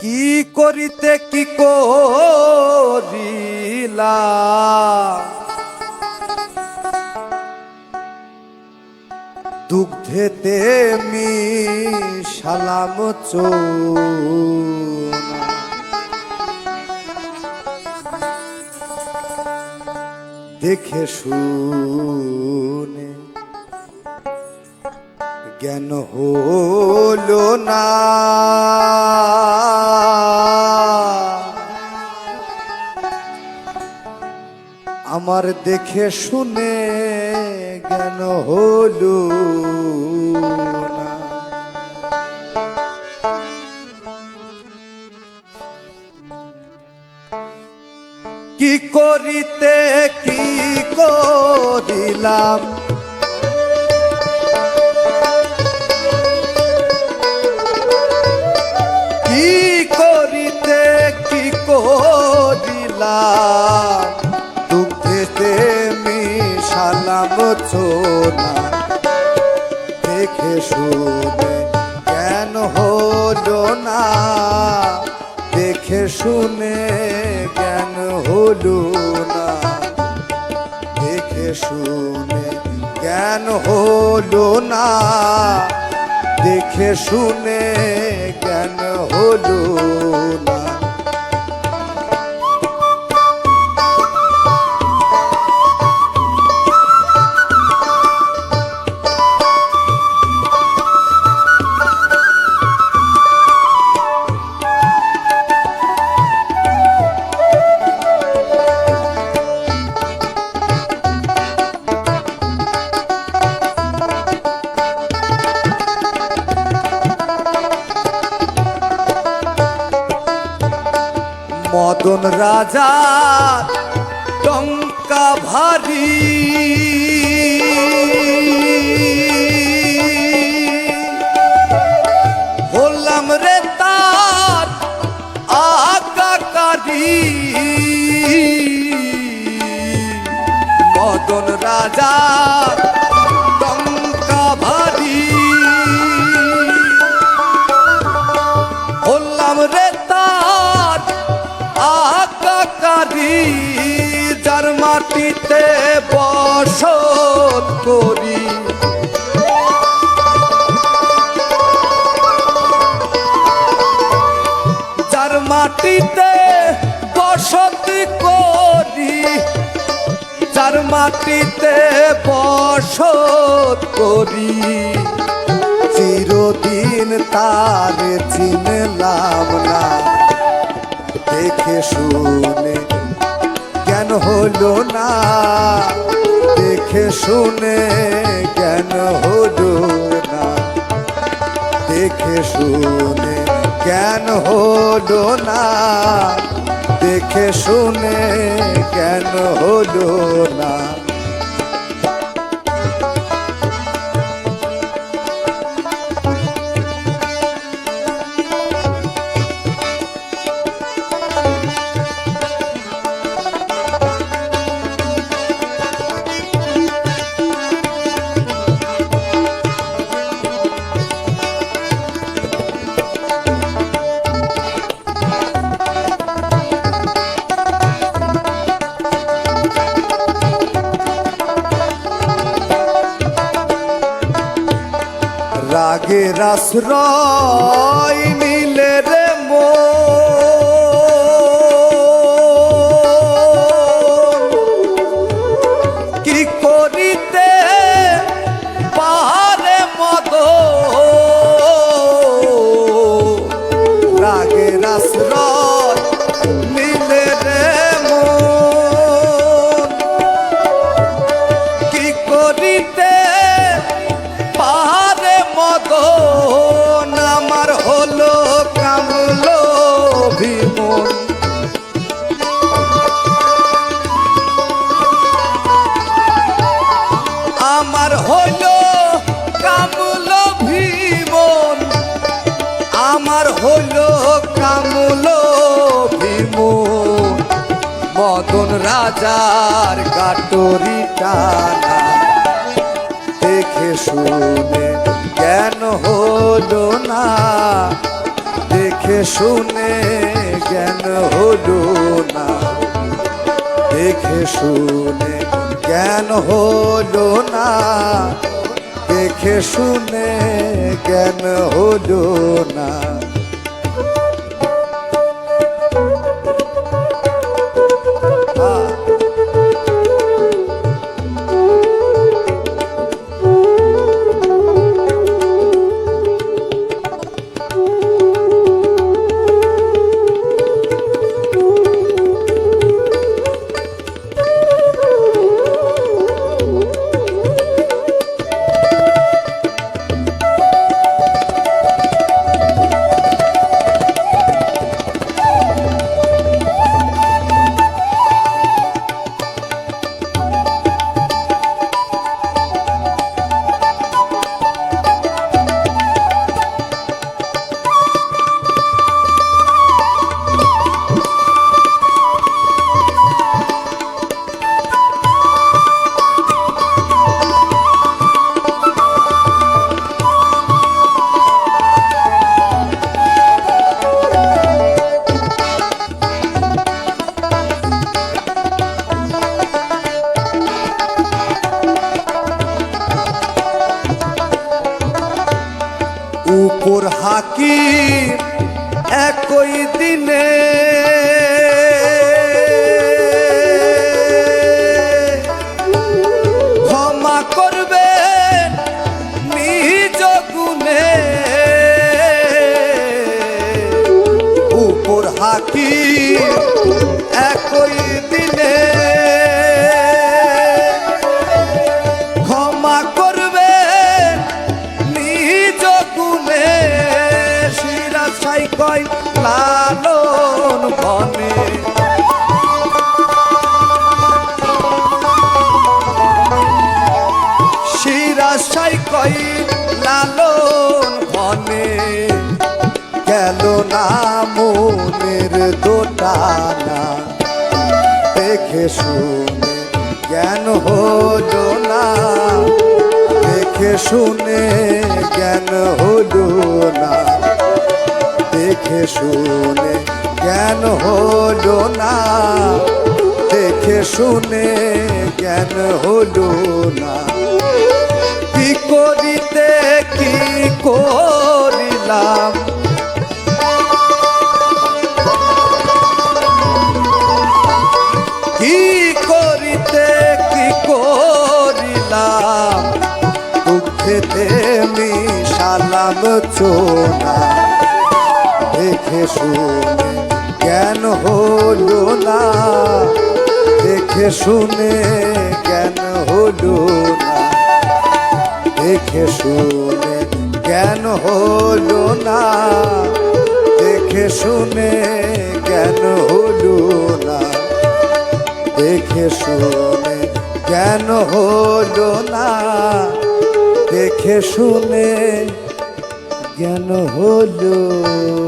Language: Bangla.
কি করিতে কি করিলা? দুগ্ধেতে মি সালাম চোনা। দেখে শুনে জ্ঞান হলো না। আমার দেখে শুনে জ্ঞান হলো না। কি করিতে কি করিলাম? চোনা দেখে শুনে জ্ঞান হলো না? দেখে শুনে জ্ঞান হলো না? দেখে শুনে জ্ঞান হলো না? দেখে শুনে জ্ঞান হলো না? রাজা টঙ্কা ভারী। হলাম রে তার আকাকারি মদন রাজা করি। যার মাটিতে বসতি করি, যার মাটিতে বসত করি। চিরদিন তার চিনলাম না, দেখে শুনে জ্ঞান হলো না। দেখে শুনে জ্ঞান হলো না? দেখে শুনে জ্ঞান হলো না? দেখে শুনে জ্ঞান হলো না? রাগের আশ্রয় মিলে রে মো কি করিতে পাহাড়ে মদ রাগের আশ্রয় আমার হলো কামলো ভীমন, আমার হলো কামলো ভীমন। মদন রাজার কাটরি টানা, দেখে শুনে জ্ঞান হলো না। শুনে জ্ঞান হলো না। দেখে শুনে জ্ঞান হলো না। দেখে শুনে জ্ঞান হলো না। উপর হাকিম একই দিনে। ক্ষমা করবে নিজ গুণে। উপর হাকিম একই দিনে। কয় লালন বনে। শিরা ছাই কয় লালন বনে। গেল না মনের দোটানা। দেখে শুনে জ্ঞান হলো না। দেখে শুনে জ্ঞান হলো না। দেখে শুনে, জ্ঞান হলো না। দেখে শুনে, জ্ঞান হলো না। কি করিতে, কি করিলাম? কি করিতে, কি করিলাম? দুঃখেতে মিশালাম চোনা দেখে শুনে জ্ঞান হলো না। দেখে শুনে জ্ঞান হলো না। দেখে শুনে জ্ঞান হলো না। দেখে শুনে জ্ঞান হলো না। দেখে শুনে জ্ঞান হলো না। দেখে শুনে জ্ঞান হলো